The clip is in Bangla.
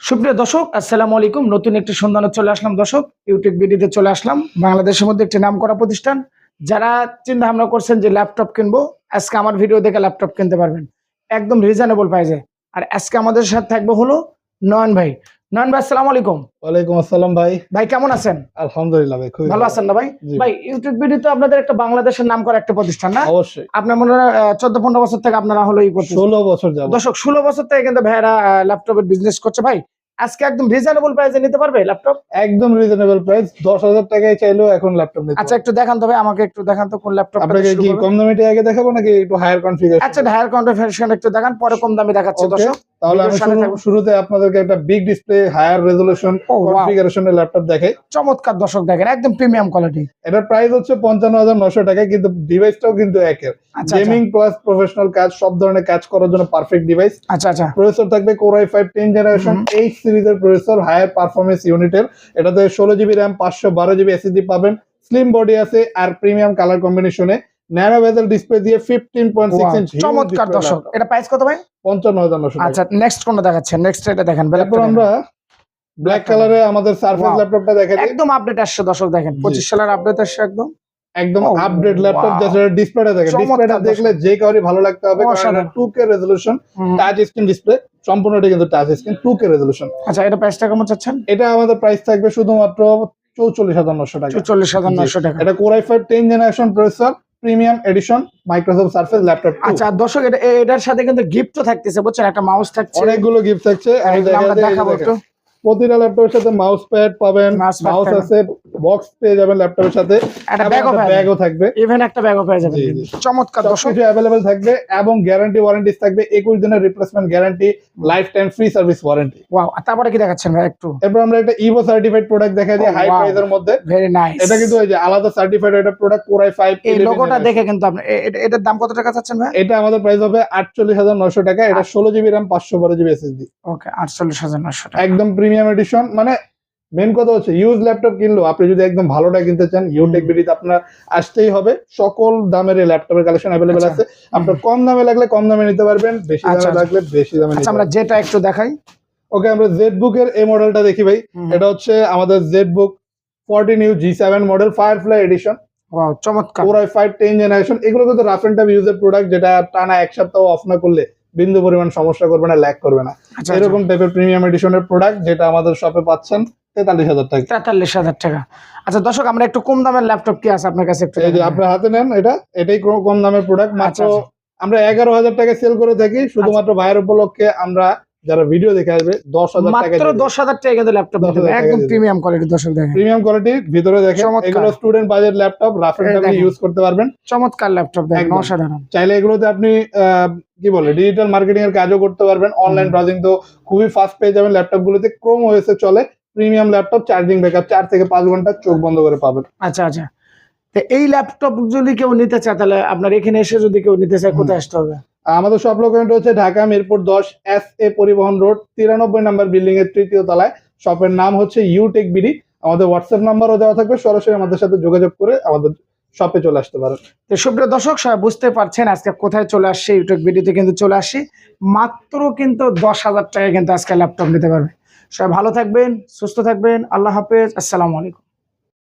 সুপ্রিয় দর্শক, আসসালামু আলাইকুম। নতুন একটি সন্ধানে চলে আসলাম দর্শক। ইউটিউব ভিডিওতে চলে আসলাম। বাংলাদেশের মধ্যে একটি নাম করা প্রতিষ্ঠান। যারা চিন্তা ভাবনা করছেন যে ল্যাপটপ কিনবো, আজকে আমার ভিডিও দেখে ল্যাপটপ কিনতে পারবেন। একদম রিজনেবল প্রাইসে আর আজকে আমাদের সাথে থাকবে হলো নয়ন ভাই। নয়ন ভাই আসসালামু আলাইকুম। ওয়ালাইকুম আসসালাম ভাই। ভাই কেমন আছেন? আলহামদুলিল্লাহ ভাই খুবই ভালো আছেন না ভাই? ভাই ইউটিউব ভিডিওতে আপনাদের একটা বাংলাদেশের নাম করা একটা প্রতিষ্ঠান না? অবশ্যই। আপনার মনে হয় চোদ্দ পনেরো বছর থেকে আপনারা হলো এই ষোলো বছর যাব দর্শক ষোলো বছর থেকে কিন্তু ভাইয়ারা ল্যাপটপের বিজনেস করছে। ভাই আজকে একদম রিজনেবল প্রাইসে নিতে পারবে ল্যাপটপ একদম রিজনেবল প্রাইস দশ হাজার টাকায় চাইলেও এখন ল্যাপটপ নিতে আচ্ছা একটু দেখান তবে আমাকে একটু দেখান তো কোন ল্যাপটপ আপনাকে কি কম আগে দেখাবো নাকি একটু হায়ার কনফিগারেশন আচ্ছা হায়ার কনফিগারেশন একটু দেখান পরে কম দামে দেখাচ্ছি দর্শক। তাহলে আমি। শুরুতে আপনাদেরকে একটা বিগ ডিসপ্লে হায়ার রেজলিউশন কনফিগারেশনের ল্যাপটপ দেখাই। চমৎকার দর্শক দেখেন একদম প্রিমিয়াম কোয়ালিটি এটার প্রাইস হচ্ছে পঞ্চান্ন হাজার নশো টাকা কিন্তু ডিভাইসটাও কিন্তু একের। গেমিং প্লাস প্রফেশনাল কাজ সব ধরনের কাজ করার জন্য পারফেক্ট ডিভাইস আচ্ছা আচ্ছা। প্রসেসর থাকবে core i five ten generation eight সিরিজের প্রসেসর হায়ার পারফরমেন্স ইউনিটের এটাতে ষোলো জিবি র্যাম পাঁচশো বারো জিবি এসএসডি পাবেন। স্লিম বডি আছে আর প্রিমিয়াম কালার কম্বিনেশনে ন্যানো বেজেল ডিসপ্লে দিয়ে fifteen point six Wow, inch চমৎকার দর্শক। এটা প্রাইস কত ভাই? পঞ্চান্ন হাজার নশো আচ্ছা নেক্সট কোনটা দেখাচ্ছেন নেক্সট এটা দেখেন তারপর আমরা ব্ল্যাক কালারে আমাদের সার্ফেস. ল্যাপটপটা। একদম আপডেট আসছে দর্শক দেখেন। জি। পঁচিশ সালের আপডেট আসছে একদম। একদম আপডেট ল্যাপটপ যেটা ডিসপ্লেটা দেখেন। ডিসপ্লেটা দেখলে যে কাউরি ভালো লাগতে হবে অসাধারণ। Two K resolution hmm. Touch screen display সম্পূর্ণটা কিন্তু touch screen two K resolution আচ্ছা এটা প্রাইসটা কেমন চাচ্ছেন? এটা আমাদের প্রাইস থাকবে শুধুমাত্র চৌচল্লিশ হাজার নশো টাকা। চল্লিশ হাজার নয়শো টাকা। এটা core i five ten generation processor premium edition Microsoft Surface laptop আচ্ছা দর্শক এটা এটার সাথে কিন্তু গিফটও থাকতেছে বুঝছেন? একটা মাউস থাকছে। অনেকগুলো গিফট থাকছে। আমরা দেখাবো একটু। প্রতিটা ল্যাপটপের সাথে মাউস প্যাড পাবেন মাউস আছে বক্স পেয়ে যাবেন ল্যাপটপের সাথে। একটা ব্যাগও ব্যাগও থাকবে। ইভেন একটা ব্যাগও পেয়ে যাবেন। চমৎকার দর্শক। সবকিছু অ্যাভেলেবেল থাকবে এবং গ্যারান্টি ওয়ারেন্টি থাকবে একুশ দিনের replacement guarantee life time free service warranty wow তারপরে কি দেখাচ্ছেন ভাই একটু? এরপর আমরা একটা ইভো সার্টিফাইড প্রোডাক্ট দেখা দিই Oh, হাই. প্রাইসের মধ্যে। ভেরি নাইস এটা কিন্তু ওই যে আলাদা সার্টিফাইড একটা প্রোডাক্ট কোরাই ফাইভ এই লোগোটা দেখে কিন্তু আপনি এটার দাম কত টাকা চাচ্ছেন ভাই? এটা আমাদের প্রাইস হবে আটচল্লিশ হাজার নশো টাকা। এটা ষোলো জিবি র্যাম পাঁচশো বারো জিবি এসএসডি ওকে আটচল্লিশ হাজার নশো টাকা। একদম প্রিমিয়াম এডিশন মানে মেন কথা হচ্ছে ইউজ ল্যাপটপ কিনলো আপনি যদি একদম ভালোটা কিনতে চান ইউটেক বিডিতে আপনার আসতেই হবে সকল দামের ল্যাপটপের কালেকশন অ্যাভেলেবেল। আছে। আপনার কম দামে লাগলে কম দামে নিতে পারবেন বেশি আচ্ছা, দামে আচ্ছা। লাগলে বেশি দামে আচ্ছা আমরা যেটা একটু দেখাই। ওকে আমরা জেড বুকের এই মডেলটা দেখি ভাই। এটা হচ্ছে আমাদের Z book fourteen U G seven model Firefly edition চমৎকার। Four i five ten generation এগুলো কিন্তু রাফ এন্ড টাইপ ইউজের প্রোডাক্ট যেটা টানা এক সপ্তাহ অফ না করলে বিন্দু পরিমাণ সমস্যা করবে না ল্যাক করবে না। আচ্ছা এরকম টাইপের প্রিমিয়াম এডিশনের প্রোডাক্ট যেটা আমাদের শপে পাচ্ছেন তেতাল্লিশ হাজার টাকা। তেতাল্লিশ হাজার টাকা। আচ্ছা দর্শক আমরা একটু কম দামের ল্যাপটপ কি আছে আপনার কাছে একটু এই যে আপনার হাতে নেন এটা এটাই কম দামের প্রোডাক্ট মাত্র আচ্ছা, আচ্ছা। আমরা এগারো হাজার টাকা সেল করে থাকি শুধুমাত্র ভাইয়ের উপলক্ষে আমরা যারা ভিডিও দেখে আসবে দশ হাজার মাত্র দশ হাজার টাকা কিন্তু ল্যাপটপ একদম প্রিমিয়াম কোয়ালিটি দর্শক দেখেন প্রিমিয়াম কোয়ালিটির ভিতরে দেখেন এগুলো student budget laptop rough and এই ইউজ করতে পারবেন। চমৎকার ল্যাপটপ দেখেন অসাধারণ। চাইলে এগুলোতে আপনি কি বলে ডিজিটাল মার্কেটিং এর কাজও করতে পারবেন। অনলাইন ব্রাউজিং তো খুবই ফাস্ট পেয়ে যাবেন। ল্যাপটপ গুলোতে ক্রোম ওএসে চলে। প্রিমিয়াম ল্যাপটপ চার্জিং ব্যাকআপ চার থেকে পাঁচ ঘণ্টা চোখ বন্ধ করে পাবেন। আচ্ছা আচ্ছা। তো এই ল্যাপটপ যদি কেউ নিতে চায় তাহলে আপনার এখানে এসে যদি কেউ নিতে চায় কোথায় আসতে হবে? আমাদের সব লোকেশনটা হচ্ছে ঢাকা মিরপুর দশ এস এ পরিবহন রোড তিরানব্বই নাম্বার বিল্ডিং এর তৃতীয় তলায়। শপের নাম হচ্ছে ইউটেক বিডি আমাদের হোয়াটসঅ্যাপ নাম্বারও দেওয়া থাকবে, সরাসরি আমাদের সাথে যোগাযোগ করে আমাদের শপে চলে আসতে পারেন। তো সুপ্রিয় দর্শক, সবাই বুঝতে পারছেন আজকে কোথায় চলে আসছে ইউটিউব ভিডিওতে কিন্তু চলে আসছি। মাত্র কিন্তু দশ হাজার টাকায় কিন্তু আজকে ল্যাপটপ নিতে পারবে। সবাই ভালো থাকবেন, সুস্থ থাকবেন, আল্লাহ হাফেজ, আসসালামু আলাইকুম।